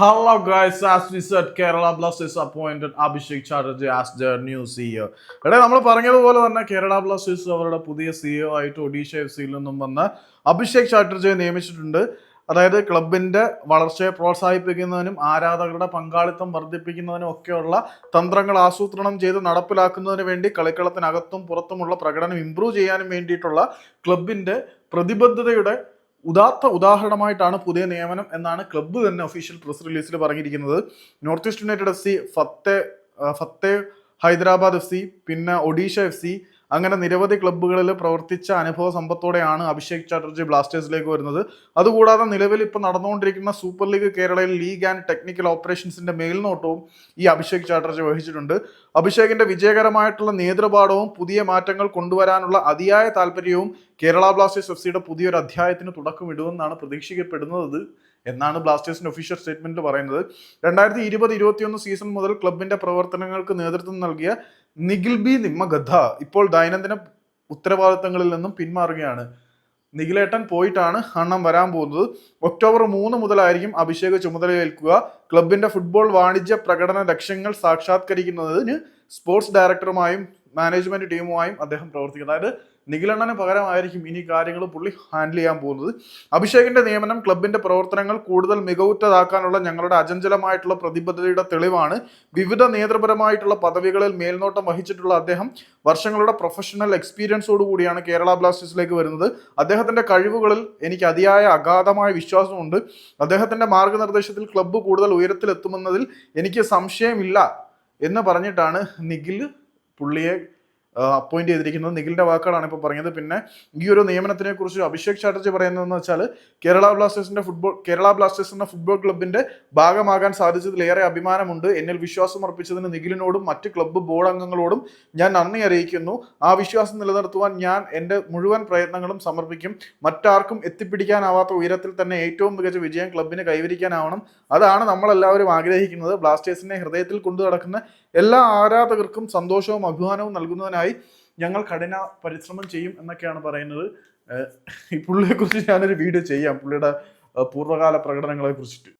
Hello guys, as we said, Kerala Blasters appointed Abhishek Chatterjee as their new CEO. എടേ നമ്മൾ പറഞ്ഞതുപോലെ തന്നെ Kerala Blasters അവരുടെ പുതിയ സിഇഒ ആയിട്ട് ഒഡീഷ എഫ് സിയിൽ നിന്നും വന്ന അഭിഷേക് ചാറ്റർജിയെ നിയമിച്ചിട്ടുണ്ട് അതായത് ക്ലബിന്റെ വളർച്ചയെ പ്രോത്സാഹിപ്പിക്കുന്നതിനും ആരാധകരുടെ പങ്കാളിത്തം വർദ്ധിപ്പിക്കുന്നതിനും ഒക്കെയുള്ള തന്ത്രങ്ങൾ ആസൂത്രണം ചെയ്ത് നടപ്പിലാക്കുന്നതിന് വേണ്ടി കളിക്കളത്തിനകത്തും പുറത്തുമുള്ള പ്രകടനം ഇംപ്രൂവ് ചെയ്യാനും വേണ്ടിയിട്ടുള്ള ക്ലബിന്റെ പ്രതിബദ്ധതയുടെ ഉദാത്ത ഉദാഹരണമായിട്ടാണ് പുതിയ നിയമനം എന്നാണ് ക്ലബ്ബ് തന്നെ ഒഫീഷ്യൽ പ്രസ് റിലീസിൽ പറഞ്ഞിരിക്കുന്നത്. North east united F C Fateh Fateh Hyderabad F C പിന്നെ ഒഡീഷ എഫ് സി അങ്ങനെ നിരവധി ക്ലബ്ബുകളിൽ പ്രവർത്തിച്ച അനുഭവ സമ്പത്തോടെയാണ് അഭിഷേക് ചാറ്റർജി ബ്ലാസ്റ്റേഴ്സിലേക്ക് വരുന്നത്. അതുകൂടാതെ നിലവിൽ ഇപ്പോൾ നടന്നുകൊണ്ടിരിക്കുന്ന സൂപ്പർ ലീഗ് കേരളയിൽ ലീഗ് ആൻഡ് ടെക്നിക്കൽ ഓപ്പറേഷൻസിന്റെ മേൽനോട്ടവും ഈ അഭിഷേക് ചാറ്റർജി വഹിച്ചിട്ടുണ്ട്. അഭിഷേകിന്റെ വിജയകരമായിട്ടുള്ള നേതൃപാഠവും പുതിയ മാറ്റങ്ങൾ കൊണ്ടുവരാനുള്ള അതിയായ താല്പര്യവും കേരള ബ്ലാസ്റ്റേഴ്സ് എഫ് സിയുടെ പുതിയൊരു അധ്യായത്തിന് തുടക്കമിടുമെന്നാണ് പ്രതീക്ഷിക്കപ്പെടുന്നത് എന്നാണ് ബ്ലാസ്റ്റേഴ്സിന്റെ ഒഫീഷ്യൽ സ്റ്റേറ്റ്മെന്റിൽ പറയുന്നത്. രണ്ടായിരത്തി ഇരുപത് ഇരുപത്തിയൊന്ന് സീസൺ മുതൽ ക്ലബിന്റെ പ്രവർത്തനങ്ങൾക്ക് നേതൃത്വം നൽകിയ നിഖിൽ ബി നിമ്മഗദ്ധ ഇപ്പോൾ ദൈനംദിന ഉത്തരവാദിത്തങ്ങളിൽ നിന്നും പിന്മാറുകയാണ്. നിഖിലേട്ടൻ പോയിട്ടാണ് അണ്ണം വരാൻ പോകുന്നത്. ഒക്ടോബർ മൂന്ന് മുതലായിരിക്കും അഭിഷേക് ചുമതലയേൽക്കുക. ക്ലബിന്റെ ഫുട്ബോൾ വാണിജ്യ പ്രകടന ലക്ഷ്യങ്ങൾ സാക്ഷാത്കരിക്കുന്നതിന് സ്പോർട്സ് ഡയറക്ടറുമായും മാനേജ്മെന്റ് ടീമുമായും അദ്ദേഹം പ്രവർത്തിക്കുന്നത് അതായത് നിഖിലണ്ണന് പകരമായിരിക്കും ഇനി കാര്യങ്ങൾ പുള്ളി ഹാൻഡിൽ ചെയ്യാൻ പോകുന്നത്. അഭിഷേകിന്റെ നിയമനം ക്ലബിന്റെ പ്രവർത്തനങ്ങൾ കൂടുതൽ മികവുറ്റതാക്കാനുള്ള ഞങ്ങളുടെ അചഞ്ചലമായിട്ടുള്ള പ്രതിബദ്ധതയുടെ തെളിവാണ്. വിവിധ നേതൃപരമായിട്ടുള്ള പദവികളിൽ മേൽനോട്ടം വഹിച്ചിട്ടുള്ള അദ്ദേഹം വർഷങ്ങളുടെ പ്രൊഫഷണൽ എക്സ്പീരിയൻസോട് കൂടിയാണ് കേരള ബ്ലാസ്റ്റേഴ്സിലേക്ക് വരുന്നത്. അദ്ദേഹത്തിന്റെ കഴിവുകളിൽ എനിക്ക് അതിയായ അഗാധമായ വിശ്വാസമുണ്ട്. അദ്ദേഹത്തിന്റെ മാർഗനിർദ്ദേശത്തിൽ ക്ലബ്ബ് കൂടുതൽ ഉയരത്തിലെത്തുമെന്നതിൽ എനിക്ക് സംശയമില്ല. എന്ന് പറഞ്ഞിട്ടാണ് നിഖിൽ പുള്ളിയെ അപ്പോയിന്റ് ചെയ്തിരിക്കുന്നത്. നിഖിലിന്റെ വാക്കുകളാണ് ഇപ്പോൾ പറഞ്ഞത് പിന്നെ ഈ ഒരു നിയമനത്തിനെ കുറിച്ച് അഭിഷേക് ചാറ്റർജി പറയുന്നതെന്ന് വെച്ചാൽ കേരള ബ്ലാസ്റ്റേഴ്സിന്റെ ഫുട്ബോൾ കേരള ബ്ലാസ്റ്റേഴ്സ് എന്ന ഫുട്ബോൾ ക്ലബിന്റെ ഭാഗമാകാൻ സാധിച്ചതിൽ ഏറെ അഭിമാനമുണ്ട്. എന്നിൽ വിശ്വാസം അർപ്പിച്ചതിന് നിഖിലിനോടും മറ്റ് ക്ലബ്ബ് ബോർഡ് അംഗങ്ങളോടും ഞാൻ നന്ദി അറിയിക്കുന്നു. ആ വിശ്വാസം നിലനിർത്തുവാൻ ഞാൻ എന്റെ മുഴുവൻ പ്രയത്നങ്ങളും സമർപ്പിക്കും. മറ്റാർക്കും എത്തിപ്പിടിക്കാനാവാത്ത ഉയരത്തിൽ തന്നെ ഏറ്റവും മികച്ച വിജയം ക്ലബിന് കൈവരിക്കാനാവണം. അതാണ് നമ്മളെല്ലാവരും ആഗ്രഹിക്കുന്നത്. ബ്ലാസ്റ്റേഴ്സിനെ ഹൃദയത്തിൽ കൊണ്ടു നടക്കുന്ന എല്ലാ ആരാധകർക്കും സന്തോഷവും അഭിമാനവും നൽകുന്നതിനായി ഞങ്ങൾ കഠിന പരിശ്രമം ചെയ്യും എന്നൊക്കെയാണ് പറയുന്നത്. ഈ പുള്ളിയെ കുറിച്ച് ഞാനൊരു വീഡിയോ ചെയ്യാം. പുള്ളിയുടെ പൂർവകാല പ്രകടനങ്ങളെ കുറിച്ചിട്ട്.